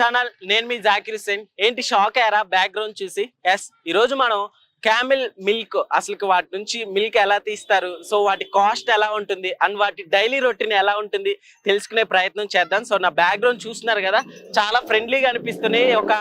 Channel నేను మీ జాకిర్ హుసేన్ ఏంటి shock అయ్యారా? బ్యాక్గ్రౌండ్ చూసి. ఎస్ ఈ రోజు మనం క్యామిల్ మిల్క్ అసలు వాటి నుంచి మిల్క్ ఎలా తీస్తారు? సో వాటి కాస్ట్ ఎలా ఉంటుంది? అండ్ వాటి డైలీ రొటీన్ ఎలా ఉంటుంది? తెలుసుకునే ప్రయత్నం చేద్దాం. సో నా బ్యాక్గ్రౌండ్ చూస్తున్నారు కదా చాలా ఫ్రెండ్లీగా అనిపిస్తున్నాయి. ఒక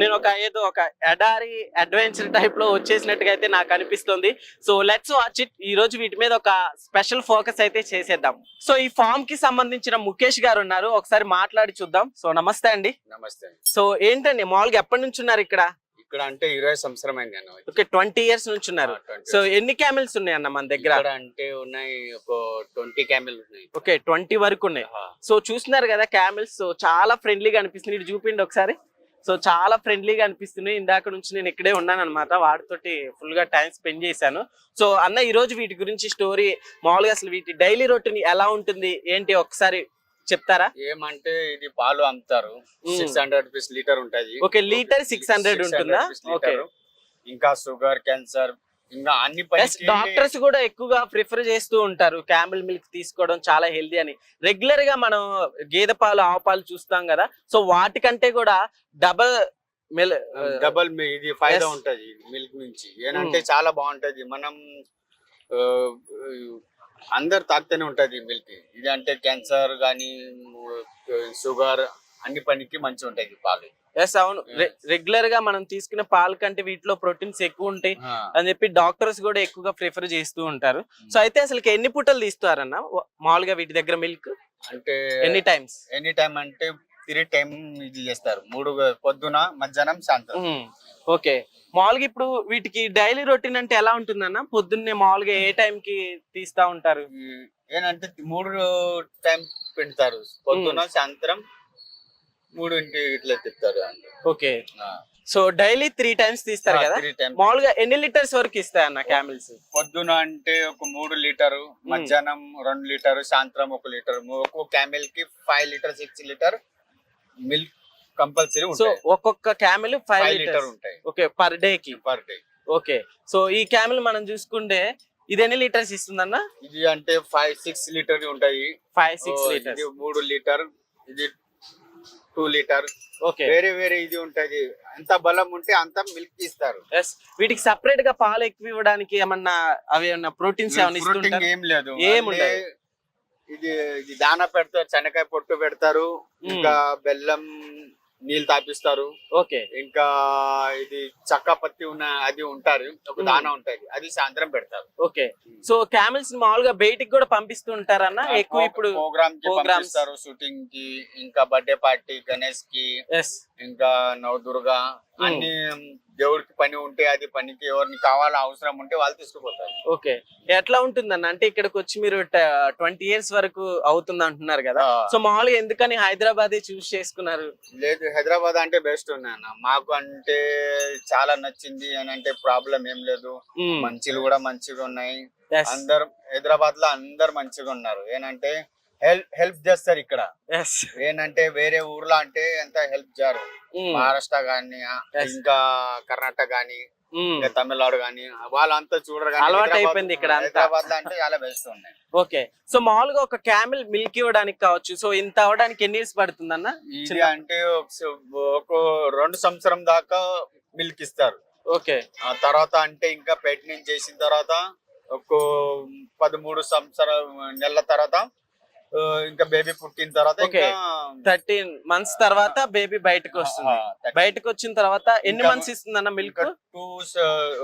నేను ఒక ఏదో ఒక ఎడారి అడ్వెంచర్ టైప్లో వచ్చేసినట్టుగా అయితే నాకు అనిపిస్తుంది. So let's watch it. ఈ రోజు వీటి మీద ఒక స్పెషల్ ఫోకస్ అయితే చేసేద్దాం. సో ఈ ఫామ్కి సంబంధించిన ముఖేష్ గారు ఉన్నారు. ఒకసారి మాట్లాడి చూద్దాం. సో నమస్తే అండి. నమస్తే సో ఏంటండి? మామూలుగా ఎప్పటి నుంచి ఉన్నారు ఇక్కడ? ఇక్కడ అంటే ఇరవై సంవత్సరం అయింది అన్న. ఓకే ట్వంటీ ఇయర్స్ నుంచి ఉన్నారు. ఆ, 20 సో ఎన్ని క్యామిల్స్ ఉన్నాయి అన్న మన దగ్గర? ఇక్కడ అంటే ఉన్నాయి ఒక ట్వంటీ క్యామెల్ ఉన్నాయి. ఓకే ట్వంటీ వరకు ఉన్నాయి. సో చూస్తున్నారు కదా క్యామిల్స్ సో చాలా ఫ్రెండ్లీగా అనిపిస్తుంది. ఇటు చూపిండి ఒకసారి. సో చాలా ఫ్రెండ్లీగా అనిపిస్తున్నాయి ఇందాక నుంచి నేను ఇక్కడే ఉన్నాను అనమాట వాటితోటి ఫుల్గా టైం స్పెండ్ చేశాను. సో అన్న ఈ రోజు వీటి గురించి స్టోరీ మామూలుగా అసలు వీటి డైలీ రొటీన్ ఎలా ఉంటుంది? ఏంటి? ఒకసారి చెప్తారా? ఏమంటే ఇది పాలు అమ్ముతారు. మ్మ్. సిక్స్ హండ్రెడ్ రూపీస్ లీటర్ ఉంటది. ఓకే లీటర్ సిక్స్ హండ్రెడ్ 600 ఉంటుందా? ఓకే. ఇంకా షుగర్ క్యాన్సర్ ఇంకా అన్ని డాక్టర్స్ కూడా ఎక్కువగా ప్రిఫర్ చేస్తూ ఉంటారు. క్యామిల్ మిల్క్ తీసుకోవడం చాలా హెల్దీ అని. రెగ్యులర్గా మనం గేదె పాలు ఆవు పాలు చూస్తాం కదా. సో వాటికంటే కూడా డబల్ మిల్ డబల్ ఇది ఫైదా. ఉంటది మిల్క్ నుంచి. ఏంటంటే చాలా బాగుంటది. మనం అందరు తాగుతూనే ఉంటది మిల్క్ ఇది అంటే క్యాన్సర్ గానీ షుగర్ అన్ని పనికి మంచి ఉంటది పాలు. ఎస్ అవును. రెగ్యులర్గా మనం తీసుకునే పాలు కంటే వీటిలో ప్రోటీన్స్ ఎక్కువ ఉంటాయి. అని చెప్పి డాక్టర్స్ కూడా ఎక్కువగా ప్రిఫర్ చేస్తూ ఉంటారు. సో అయితే అసలు ఎన్ని పూటలు తీస్తారన్న? మామూలుగా వీటి దగ్గర మిల్క్ అంటే ఎన్ని టైమ్స్ ఎనీ టైం అంటే త్రీ టైం ఇది చేస్తారు. మూడు పొద్దున మధ్యాహ్నం సాయంత్రం. ఓకే. మామూలుగా ఇప్పుడు వీటికి డైలీ రొటీన్ అంటే ఎలా ఉంటుందన్న? పొద్దున్నే మామూలుగా ఏ టైం కి తీస్తా ఉంటారు? ఏంటంటే మూడు టైం పెడతారు. పొద్దున సాయంత్రం మూడు ఇంటి ఇట్లా తిప్పుతారు okay. So daily three times తీస్తారు కదా? త్రీ టైం మామూలుగా ఎన్ని లీటర్స్ వరకు ఇస్తాయి అన్న క్యామిల్స్? పొద్దున అంటే ఒక మూడు లీటరు మధ్యాహ్నం రెండు లీటరు సాయంత్రం ఒక లీటర్. ఒక్కో క్యామెల్కి five litre six litre milk compulsory so ఒక్కొక్క క్యామిల్ ఫైవ్ లీటర్ లీటర్ ఉంటాయి. ఓకే పర్ డే కి. పర్ డే ఓకే సో ఈ క్యామిల్ మనం చూసుకుంటే ఇది ఎన్ని లీటర్స్ ఇస్తుందన్న? ఇది అంటే ఫైవ్ సిక్స్ లీటర్ ఉంటాయి. ఫైవ్ సిక్స్ ఇది మూడు లీటర్ ఇది టూ లీటర్ ఓకే వేరే వేరే ఇది ఉంటది. ఎంత బలం ఉంటే అంత మిల్క్ ఇస్తారు. వీటికి సపరేట్గా పాలు ఎక్కువ ఇవ్వడానికి ఏమన్నా అవి ఏమన్నా ప్రోటీన్స్ ఏమన్నా ఏం లేదు. ఏం. ఇది ఇది దానా పెడతారు శనకాయ పొట్టు పెడతారు ఇంకా బెల్లం నీళ్ళు తాపిస్తారు. ఓకే. ఇంకా ఇది చక్క పత్తి ఉన్న అది ఉంటారు. ఒక. దానా ఉంటది అది సాయంత్రం పెడతారు. ఓకే. సో క్యామిల్స్ మామూలుగా బయటికి కూడా పంపిస్తూ ఉంటారన్న ఎక్కువ ఇప్పుడు ప్రోగ్రామ్కి. పంపిస్తారు. షూటింగ్కి ఇంకా బర్త్డే పార్టీ గణేష్కి. ఎస్ ఇంకా నవదుర్గా అన్ని దేవుడికి పని ఉంటే అది పనికి ఎవరిని కావాలా అవసరం ఉంటే వాళ్ళు తీసుకుపోతారు. ఓకే. ఎట్లా ఉంటుందన్న? అంటే ఇక్కడికి వచ్చి మీరు ట్వంటీ ఇయర్స్ వరకు అవుతుంది అంటున్నారు కదా. సో మామూలుగా ఎందుకని హైదరాబాద్ చూస్ చేసుకున్నారు? లేదు హైదరాబాద్ అంటే బెస్ట్ ఉన్నాయన్న మాకు అంటే చాలా నచ్చింది అని అంటే ప్రాబ్లం ఏం లేదు. మంచిలు కూడా మంచిగా ఉన్నాయి. అందరు హైదరాబాద్లో అందరు మంచిగా ఉన్నారు ఏంటంటే హెల్ప్ హెల్ప్ చేస్తారు ఇక్కడ. ఏంటంటే వేరే ఊర్లో అంటే ఎంత హెల్ప్ చేయరు. మహారాష్ట్ర గాని. ఇంకా కర్ణాటక గాని. ఇంకా తమిళనాడు గాని వాళ్ళంతా చూడరు అలవాటు అయిపోయింది ఇక్కడ. హైదరాబాద్లో అంటే చాలా బెస్ట్ ఉన్నాయి ఓకే సో మామూలుగా ఒక క్యామిల్ మిల్క్ ఇవ్వడానికి కావచ్చు సో ఇంత అవ్వడానికి ఎన్ని ఇయర్స్ పడుతుందన్న ఇది చిన్న- అంటే ఒక- రెండు సంవత్సరం దాకా మిల్క్ ఇస్తారు ఓకే ఆ తర్వాత అంటే ఇంకా ప్రెగ్నెంట్ చేసిన తర్వాత ఒక పదమూడు సంవత్సరం నెలల తర్వాత ఇంకా బేబీ పుట్టిన తర్వాత. ఇంకా థర్టీన్ మంత్స్ తర్వాత బేబీ బయటకు వస్తుంది. బయటకు వచ్చిన తర్వాత ఎన్ని మంత్స్ ఇస్తుందన్న మిల్క్ ఇంకా టూ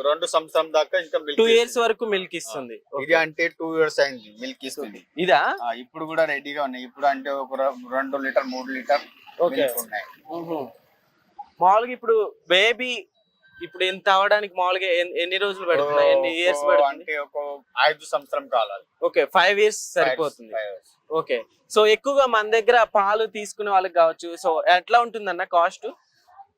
రెండు సంవత్సరం దాకా ఇంకా మిల్క్ టూ ఇయర్స్ వరకు మిల్క్ ఇస్తుంది. ఇది అంటే టూ ఇయర్స్ అయింది మిల్క్ ఇస్తుంది. ఇదా? ఇప్పుడు కూడా రెడీగా ఉన్నాయి. ఇప్పుడు అంటే ఒక రెండు లీటర్ మూడు లీటర్ ఓకే మిల్క్ ఉన్నాయి. మామూలుగా ఇప్పుడు బేబీ ఇప్పుడు ఇంత అవడానికి మామూలుగా ఎన్- ఎన్ని రోజులు పడుతుంది? ఎన్ని ఇయర్స్ పడుతుంది? అంటే ఒక ఐదు సంవత్సరం కావాలి ఓకే ఫైవ్ ఇయర్స్ సరిపోతుంది. ఓకే. సో ఎక్కువగా మన దగ్గర పాలు తీసుకునే వాళ్ళకి కావచ్చు. సో ఎట్లా ఉంటుందన్న కాస్ట్?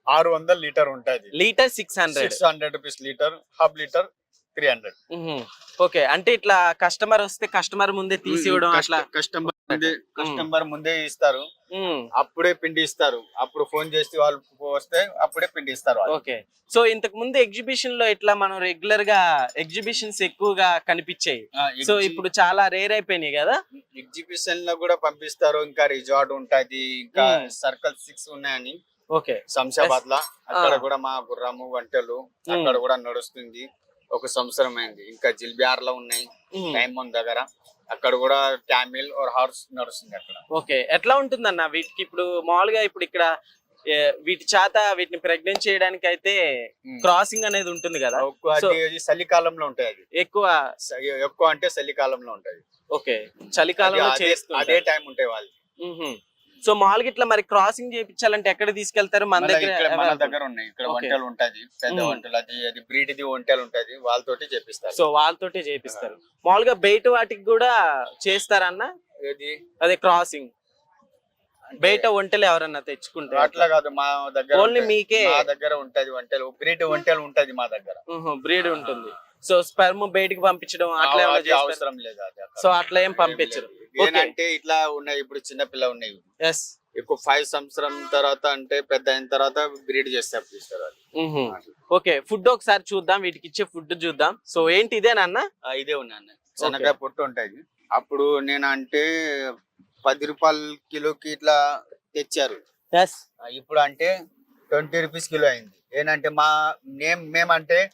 ఆరు వందల లీటర్ ఉంటుంది. Litre six hundred six hundred rupees litre half litre three hundred okay. అంటే ఇట్లా కస్టమర్ వస్తే కస్టమర్ ముందే తీసి ఇవ్వడం అట్లా? కస్టమర్ ముందే కస్టమర్ ముందే ఇస్తారు. అప్పుడే పిండి ఇస్తారు. అప్పుడు ఫోన్ చేసి వాళ్ళు వస్తే అప్పుడే పిండి ఇస్తారు. ఓకే. సో ఇంతకు ముందు ఎగ్జిబిషన్లో ఇట్లా మనం రెగ్యులర్గా ఎగ్జిబిషన్స్ ఎక్కువగా కనిపించాయి సో ఇప్పుడు చాలా రేర్ అయిపోయినాయి కదా? ఎగ్జిబిషన్లో కూడా పంపిస్తారు. ఇంకా రిజార్ట్ ఉంటది. ఇంకా. సర్కిల్ సిక్స్ ఉన్నాయని. ఓకే. శంషాబాద్ లా అక్కడ. కూడా మా గుర్రము వంటలు. అక్కడ కూడా నడుస్తుంది. ఒక సంవత్సరం అయింది. ఇంకా జిల్బియార్లో ఉన్నాయి. డైమండ్ దగ్గర. అక్కడ కూడా క్యామిల్ ఆర్ హార్స్ నడుస్తుంది అక్కడ. ఓకే. ఎట్లా ఉంటుందన్న వీటికి ఇప్పుడు మామూలుగా ఇప్పుడు ఇక్కడ వీటి చేత వీటిని ప్రెగ్నెంట్ చేయడానికి అయితే. క్రాసింగ్ అనేది ఉంటుంది కదా. చలికాలంలో ఉంటాయి అది. ఎక్కువ ఎక్కువ అంటే చలికాలంలో ఉంటది ఓకే. చలికాలంలో అది టైం ఉంటాయి వాళ్ళు. సో మామూలుగా ఇట్లా మరి క్రాసింగ్ చేయించాలంటే ఎక్కడ తీసుకెళ్తారు? మన దగ్గర ఇక్కడ మన. దగ్గర ఉన్నాయి. ఇక్కడ. వంటలు ఉంటది పెద్ద. వంటలు అది అది బ్రీడ్ ది వంటలు ఉంటది వాళ్ళతోటి చేపిస్తారు. సో వాళ్ళతోటే చేపిస్తారు. మామూలుగా బయట వాటికి కూడా చేస్తారన్న? అదే క్రాసింగ్ బయట వంటలు ఎవరన్నా తెచ్చుకుంటే? అట్లా కాదు మా దగ్గర ఓన్లీ ఉంటాయి. మీకే. మా దగ్గర ఉంటది వంటలు బ్రీడ్ వంటలు ఉంటది మా దగ్గర. బ్రీడ్ ఉంటుంది. సో స్పెర్మ్ బయటికి పంపించడం అట్లా ఏమైనా అది చేస్తారా? అవసరం లేదు అది అక్కడ. సో అట్లా ఏం పంపించరు. లేదు. ఏంటంటే ఇట్లా ఉన్నాయి ఇప్పుడు చిన్న పిల్ల ఉన్నాయి. ఎస్ ఎక్కువ ఫైవ్ సంవత్సరం తర్వాత అంటే పెద్ద అయిన తర్వాత బ్రీడ్ చేస్తే అప్పుడు ఇస్తారు అది. ఓకే ఫుడ్ ఒకసారి చూద్దాం వీటికి ఇచ్చే ఫుడ్ చూద్దాం. సో ఏంటి ఇదేనన్న ఆ, ఇదే ఉన్నాయి శనగకాయ పొట్టు ఉంటుంది అప్పుడు నేను అంటే పది రూపాయల కిలోకి ఇట్లా తెచ్చారు. ఎస్ ఆ, ఇప్పుడు అంటే ట్వంటీ రూపీస్ కిలో అయింది. ఏంటంటే మా నేమ్ మేమంటే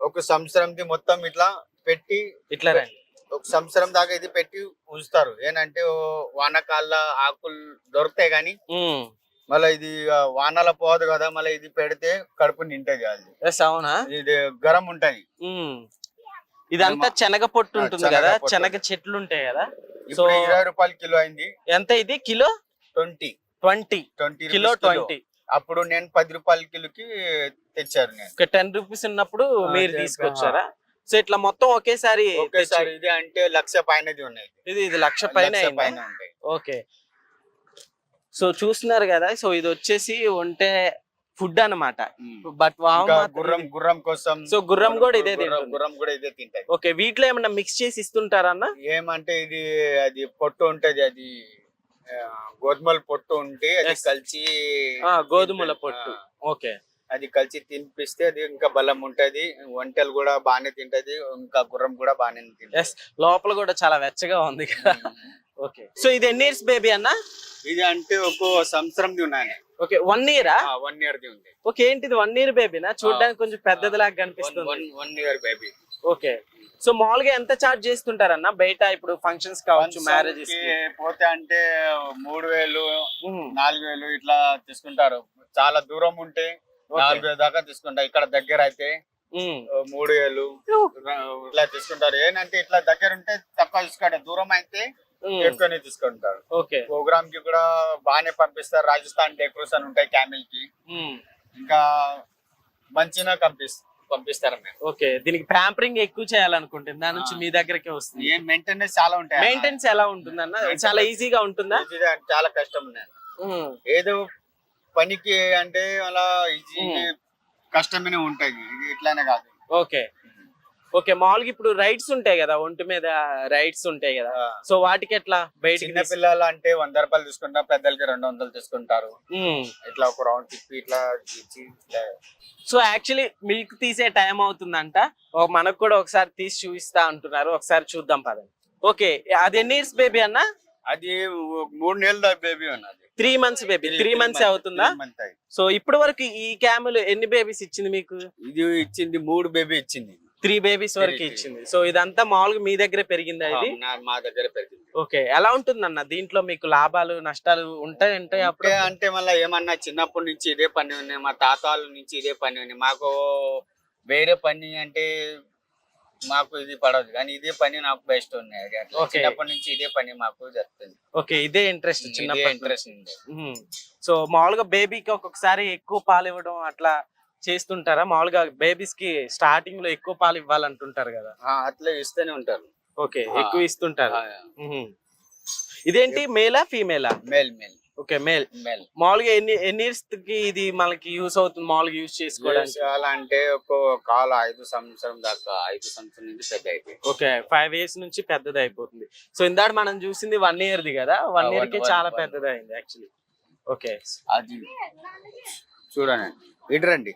ఒక సంవత్సరంది మొత్తం ఇట్లా పెట్టి ఇట్లా రండి. ఒక సంవత్సరం దాకా ఇది పెట్టి ఉంచుతారు. ఏంటంటే వానకాల ఆకులు దొరుకుతాయి కానీ. మళ్ళీ ఇది వానల పోదు కదా మళ్ళీ ఇది పెడితే కడుపు నింటది అది అవునా? ఇది గరం ఉంటది. ఇదంతా శనగ పొట్టు ఉంటుంది కదా. శనగ చెట్లు ఉంటాయి కదా. సో- ఇరవై రూపాయల కిలో అయింది. ఎంత ఇది? Kilo? Twenty. Twenty. Twenty kilo. Twenty. అప్పుడు నేను పది రూపాయల కిలోకి తెచ్చారు నేను. టెన్ రూపీస్ ఉన్నప్పుడు మీరు తీసుకొచ్చారా? సో ఇట్లా మొత్తం ఒకేసారి ఒకేసారి ఇది అంటే లక్ష పైనది ఉన్నాయి. ఇది ఇది లక్ష పైన? పైన ఓకే. సో చూస్తున్నారు కదా సో ఇది వచ్చేసి ఉంటే ఫుడ్ అన్నమాట. బట్ గుర్రం గుర్రం కోసం సో గుర్రం కూడా ఇదే గుర్రం- కూడా ఇదే తింటది ఓకే వీటిలో ఏమన్నా మిక్స్ చేసి ఇస్తుంటారన్న ఏమంటే ఇది అది పొట్టు ఉంటది అది గోధుమల పొట్టు ఉంటే అది. కలిసి గోధుమల. పొట్టు. ఓకే. అది కలిసి తినిపిస్తే అది ఇంకా బలం ఉంటది. వంటలు కూడా బాగానే తింటది. ఇంకా గుర్రం కూడా బాగానే తింటది. లోపల కూడా చాలా వెచ్చగా ఉంది కదా. ఓకే. సో ఇది ఎన్ని ఇయర్స్ బేబీ అన్న? ఇది అంటే ఒక సంవత్సరంది ఉన్నాయి ఓకే. వన్ ఇయరా వన్ ఇయర్ ది ఉంది. ఓకే. ఏంటిది? వన్ ఇయర్ బేబీనా చూడడానికి కొంచెం పెద్దదిలాగా కనిపిస్తుంది. One one year baby okay. So మామూలుగా ఎంత చార్జ్ చేస్తుంటారన్న? బయట ఇప్పుడు ఫంక్షన్స్ కావచ్చు మ్యారేజెస్ పోతే అంటే మూడు వేలు నాలుగు వేలు ఇట్లా తీసుకుంటారు. చాలా దూరం ఉంటే నాలుగు వేలు దాకా తీసుకుంటారు. ఇక్కడ దగ్గర అయితే మూడు వేలు ఇట్లా తీసుకుంటారు. ఏంటంటే ఇట్లా దగ్గర ఉంటే తక్కువ తీసుకుంటారు. దూరం అయితే ఎక్కువనే తీసుకుంటారు. ఓకే. ప్రోగ్రామ్కి కూడా బాగానే పంపిస్తారు. రాజస్థాన్ డెకరేషన్ ఉంటాయి క్యామిల్కి ఇంకా మంచిగా పంపిస్ పంపిస్తారు మేము ఓకే దీనికి ప్యాంపరింగ్ ఎక్కువ చేయాలనుకుంటుంది. దాని నుంచి. మీ దగ్గరకే వస్తుంది. ఏం మెయింటెనెన్స్ చాలా ఉంటాయి అన్న. మెయింటెనెన్స్ ఎలా ఉంటుందన్న? Maintenance- చాలా ఈజీగా ఉంటుందా? చాలా కష్టం ఉన్నాయి ఏదో పనికి అంటే అలా ఈజీ. కష్టమైన ఉంటది ఇది ఇట్లానే కాదు. ఓకే. ఓకే మామూలుగా ఇప్పుడు రైడ్స్ ఉంటాయి కదా ఒంటి మీద రైడ్స్ ఉంటాయి కదా. సో వాటికి ఎట్లా బయటికి చిన్న పిల్లలు అంటే వంద రూపాయలు తీసుకుంటారు పెద్దలకి రెండు వందలు తీసుకుంటారు. ఇట్లా ఒక రౌండ్ తిప్పి ఇట్లా ఇచ్చి సో యాక్చువల్లీ మిల్క్ తీసే టైం అవుతుందంట. మనకు కూడా ఒకసారి తీసి చూపిస్తా అంటున్నారు. ఒకసారి చూద్దాం పదండి. ఓకే అది ఎన్ని ఇయర్స్ బేబీ అన్న? అది మూడు నెలల బేబీ ఉన్నది three months baby three months అవుతుందా. సో ఇప్పటి వరకు ఈ క్యామెల్ ఎన్ని బేబీస్ ఇచ్చింది మీకు? ఇది ఇచ్చింది మూడు బేబీ ఇచ్చింది. త్రీ బేబీస్ వరకు. ఇచ్చింది. సో ఇదంతా మామూలుగా మీ దగ్గరే పెరిగిందా ఇది? మా దగ్గర పెరిగింది. ఓకే ఎలా ఉంటుందన్న? దీంట్లో మీకు లాభాలు నష్టాలు ఉంటాయి ఉంటాయి అప్పుడు అంటే మళ్ళీ ఏమన్నా చిన్నప్పటి నుంచి ఇదే పని ఉన్నాయి మా తాతాల నుంచి ఇదే పని ఉన్నాయి మాకు వేరే పని అంటే మాకు ఇది పడదు. కానీ ఇదే పని నాకు బెస్ట్ ఉన్నాయి. చిన్నప్పటి నుంచి ఇదే పని మాకు జరుగుతుంది. ఓకే ఇదే ఇంట్రెస్ట్ చిన్నప్పటి ఇంట్రెస్ట్. సో మామూలుగా బేబీకి ఒక్కొక్కసారి ఎక్కువ పాలు ఇవ్వడం అట్లా చేస్తుంటారా? మామూలుగా బేబీస్కి స్టార్టింగ్లో ఎక్కువ పాలు ఇవ్వాలంటుంటారు కదా. అట్లా ఇస్తూనే ఉంటారు. ఓకే. ఎక్కువ ఇస్తుంటారు. ఇదేంటి మేలా ఫీమేలా? Male male. Okay male. Male. మామూలుగా ఎన్ని ఎన్ని ఇయర్స్కి ఇది మనకి యూస్ అవుతుంది మామూలుగా యూస్ చేసుకోవడానికి? అలా అంటే ఒక కాల ఐదు సంవత్సరం దాకా ఐదు సంవత్సరం నుంచి పెద్ద అయితే ఓకే ఫైవ్ ఇయర్స్ నుంచి పెద్దది అయిపోతుంది. సో ఇందాక మనం చూసింది వన్ ఇయర్ ది కదా వన్ ఇయర్కి చాలా. పెద్దది అయింది యాక్చువల్లీ ఓకే. అది చూడండి. ఇటు రండి.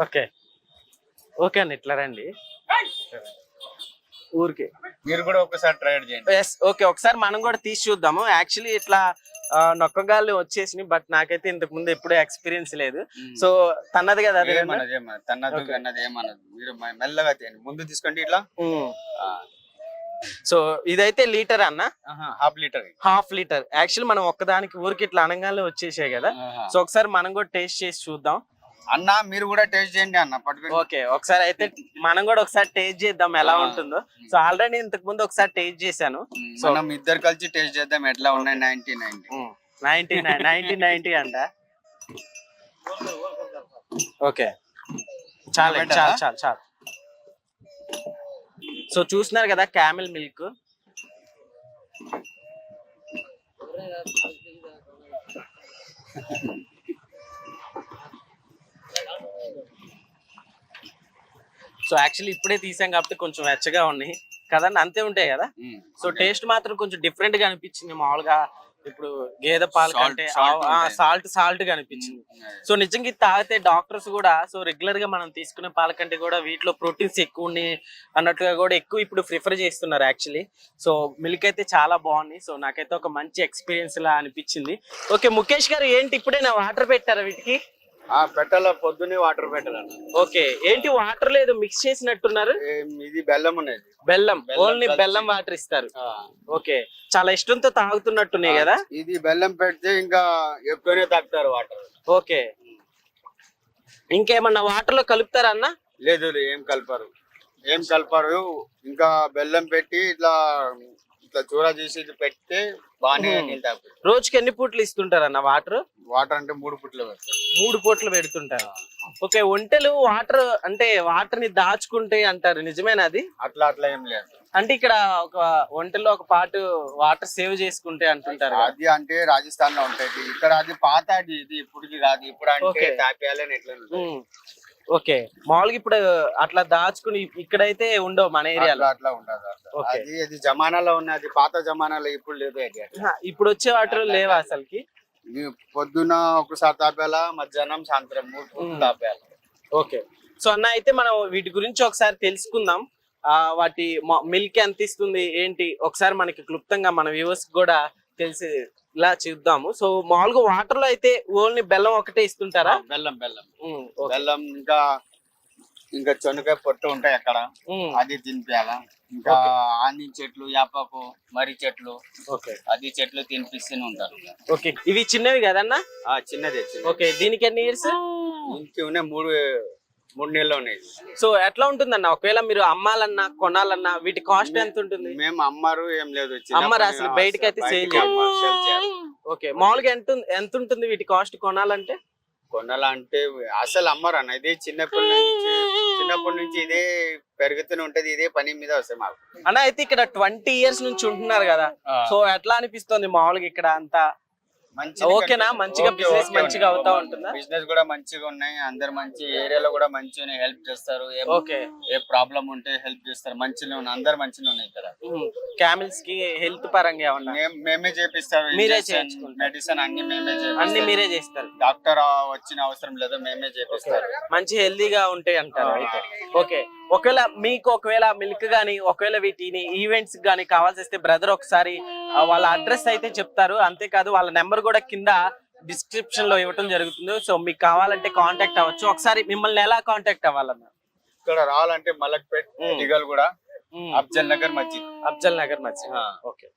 ఓకే. ఓకే అండి ఇట్లా రండి. ఊరికి. మీరు కూడా ఒకసారి ట్రై చేయండి. ఎస్ ఓకే ఒకసారి మనం కూడా తీసి చూద్దాము. యాక్చువల్లీ ఇట్లా నొక్కగాళ్ళు వచ్చేసినాయి బట్ నాకైతే ఇంతకు ముందు ఎప్పుడూ ఎక్స్పీరియన్స్ లేదు. సో తన్నది కదా అది ఏమన్నది ఏమన్నది తన్నది Okay. అన్నది ఏమన్నది? మీరు మె- మెల్లగా తీయండి. ముందు తీసుకోండి ఇట్లా. సో ఇదైతే లీటర్ అన్న? Half litre. Half litre. Actually మనం ఒక్కదానికి ఊరికి ఇట్లా అనగానే వచ్చేసాయి కదా. సో ఒకసారి మనం కూడా టేస్ట్ చేసి చూద్దాం. అన్న మీరు కూడా టేస్ట్ చేయండి అన్న పట్టుకొని ఓకే ఒకసారి అయితే మనం కూడా ఒకసారి టేస్ట్ చేద్దాం ఎలా. ఉంటుందో. సో ఆల్రెడీ ఇంతకు ముందు ఒకసారి టేస్ట్ చేశాను. So- మనం ఇద్దరు కలిసి టేస్ట్ చేద్దాం ఎట్లా ఉన్నాయి ninety ninety. Ninety ninety ninety అంట. ఓకే. చాలు? చాలు చాలు చాలు. సో చూస్తున్నారు కదా క్యామిల్ మిల్క్? సో యాక్చువల్లీ ఇప్పుడే తీసాం కాబట్టి కొంచెం వెచ్చగా ఉన్నాయి. కదండి? అంతే ఉంటాయి కదా? సో టేస్ట్ మాత్రం కొంచెం డిఫరెంట్గా అనిపించింది. మామూలుగా ఇప్పుడు గేదె పాలు కంటే. సాల్ట్ సాల్ట్గా అనిపించింది. సో నిజంగా ఇది తాగితే డాక్టర్స్ కూడా సో రెగ్యులర్గా మనం తీసుకునే పాల కంటే కూడా వీటిలో ప్రోటీన్స్ ఎక్కువ ఉన్నాయి అన్నట్టుగా కూడా ఎక్కువ ఇప్పుడు ప్రిఫర్ చేస్తున్నారు యాక్చువల్లీ. సో మిల్క్ అయితే చాలా బాగుంది. సో నాకైతే ఒక మంచి ఎక్స్పీరియన్స్ లా అనిపించింది. ఓకే ముఖేష్ గారు ఏంటి ఇప్పుడే నా వాటర్ పెట్టారా వీటికి? పెట్టాల పొద్దునే వాటర్ పెట్టాలన్న. ఓకే ఏంటి వాటర్ లేదు మిక్స్ చేసినట్టున్నారు? ఇది బెల్లం ఉన్నది బెల్లం ఓన్లీ. బెల్లం వాటర్ ఇస్తారు. ఓకే చాలా ఇష్టంతో తాగుతున్నట్టున్నాయి కదా? ఇది బెల్లం పెడితే ఇంకా ఎక్కువనే తాగుతారు వాటర్ ఓకే. ఇంకేమన్నా వాటర్లో కలుపుతారా అన్న? లేదు, ఏం కలపరు. ఏం కలపరు ఇంకా బెల్లం పెట్టి ఇట్లా ఇట్లా చూర చేసి పెడితే బాగానే. నీళ్ళు రోజుకి ఎన్ని పూట్లు ఇస్తుంటారు అన్న వాటర్ వాటర్ అంటే మూడు పుట్లు పెడతారు మూడు పూట్లు పెడుతుంటారు ఓకే ఒంటెలు వాటర్ అంటే వాటర్ని దాచుకుంటే అంటారు నిజమేనా అది అట్లా అట్లా ఏం లేదు అంటే ఇక్కడ ఒక ఒంటెలో ఒక పాటు వాటర్ సేవ్ చేసుకుంటే అంటుంటారు కదా. అది అంటే రాజస్థాన్లో ఉంటది ఇక్కడ అది పాత అది ఇది ఇప్పుడుది కాదు ఇప్పుడు అంటే Okay. తాపేయాలని ఎట్లా ఉంటుంది. ఉమ్. ఓకే. మామూలుగా ఇప్పుడు అట్లా దాచుకుని ఇక్కడైతే ఉండవు మన ఏరియాలో. అట్లా ఉండదు. అది అది జమానాలో ఉన్నది పాత జమానాలో ఇప్పుడు లేదు అది ఇప్పుడు వచ్చే వాటర్ లేవా అసలుకి? పొద్దున ఒకసారి తాపేయాలా మధ్యాహ్నం సాయంత్రం మూడు. తాపేయాలి. ఓకే. సో అన్న అయితే మనం వీటి గురించి ఒకసారి తెలుసుకుందాం. ఆ వాటి మిల్క్ ఎంత ఇస్తుంది ఏంటి? ఒకసారి మనకి క్లుప్తంగా మన వ్యూవర్స్ కూడా తెలిసి ఇలా చూద్దాము. సో మామూలుగా వాటర్లో అయితే ఓన్లీ బెల్లం ఒకటే ఇస్తుంటారా? బెల్లం బెల్లం. బెల్లం ఇంకా ఇంకా చొనకాయ పొట్టు ఉంటాయి అక్కడ. అది తినిపించాలా ఇంకా ఆని చెట్లు యాపాకు మర్రి చెట్లు. అది చెట్లు తినిపిస్తూనే ఉంటారు ఓకే. ఇవి చిన్నవి కదన్నా? ఆ చిన్నది. ఓకే. దీనికి ఎన్ని ఇయర్స్ ఇంటి ఉన్నాయి మూడు మూడు నెలలు ఉన్నాయి. సో ఎట్లా ఉంటుందన్న? ఒకవేళ మీరు అమ్మాలన్నా కొనాలన్నా వీటి కాస్ట్ ఎంత ఉంటుంది? మేము అమ్మారు ఏం లేదు. అమ్మరు అసలు బయటికి అయితే చేయరు. ఓకే మామూలుగా ఎంత ఎంత ఉంటుంది వీటి కాస్ట్ కొనాలంటే? కొనాలంటే అసలు అమ్మరు అన్న ఇది చిన్నప్పటి నుంచి చిన్నప్పటి నుంచి ఇదే పెరుగుతూనే ఉంటది ఇదే పని మీద వస్తాయి మాకు. అన్న అయితే ఇక్కడ ట్వంటీ ఇయర్స్ నుంచి ఉంటున్నారు కదా. సో ఎట్లా అనిపిస్తుంది మామూలుగా ఇక్కడ అంతా? ఓకేనా? మంచిగా business మంచిగా అవుతా ఉంటుందా? బిజినెస్ కూడా మంచిగా ఉన్నాయి. అందరు మంచి ఏరియాలో కూడా మంచిగా హెల్ప్ చేస్తారు. ఓకే. ఏ ప్రాబ్లం ఉంటే హెల్ప్ చేస్తారు. మంచిగా ఉన్నాయి. అందరు మంచిగా ఉన్నాయి ఇక్కడ. క్యామిల్స్కి హెల్త్ పరంగా ఏమన్నా? మేమే చేపిస్తారు మీరే. మెడిసిన్ అన్ని మేమే అన్ని మీరే చేస్తారు. డాక్టర్ వచ్చిన అవసరం లేదు మేమే చేపిస్తారు మంచి హెల్దీగా ఉంటాయి అంటారు ఓకే. ఒకవేళ మీకు ఒకవేళ మిల్క్ గానీ ఒకవేళ వీటిని ఈవెంట్స్ గానీ కావాల్సి వస్తే బ్రదర్ ఒకసారి వాళ్ళ అడ్రస్ అయితే చెప్తారు. అంతేకాదు వాళ్ళ నెంబర్ కూడా కింద డిస్క్రిప్షన్లో ఇవ్వటం జరుగుతుంది. సో మీకు కావాలంటే కాంటాక్ట్ అవ్వచ్చు. ఒకసారి మిమ్మల్ని ఎలా కాంటాక్ట్ అవ్వాలన్న? ఇక్కడ రావాలంటే మలక్పేట్ కూడా మ్మ్. అఫ్జల్ నగర్ మస్జిద్. అఫ్జల్ నగర్ మధ్య ఓకే.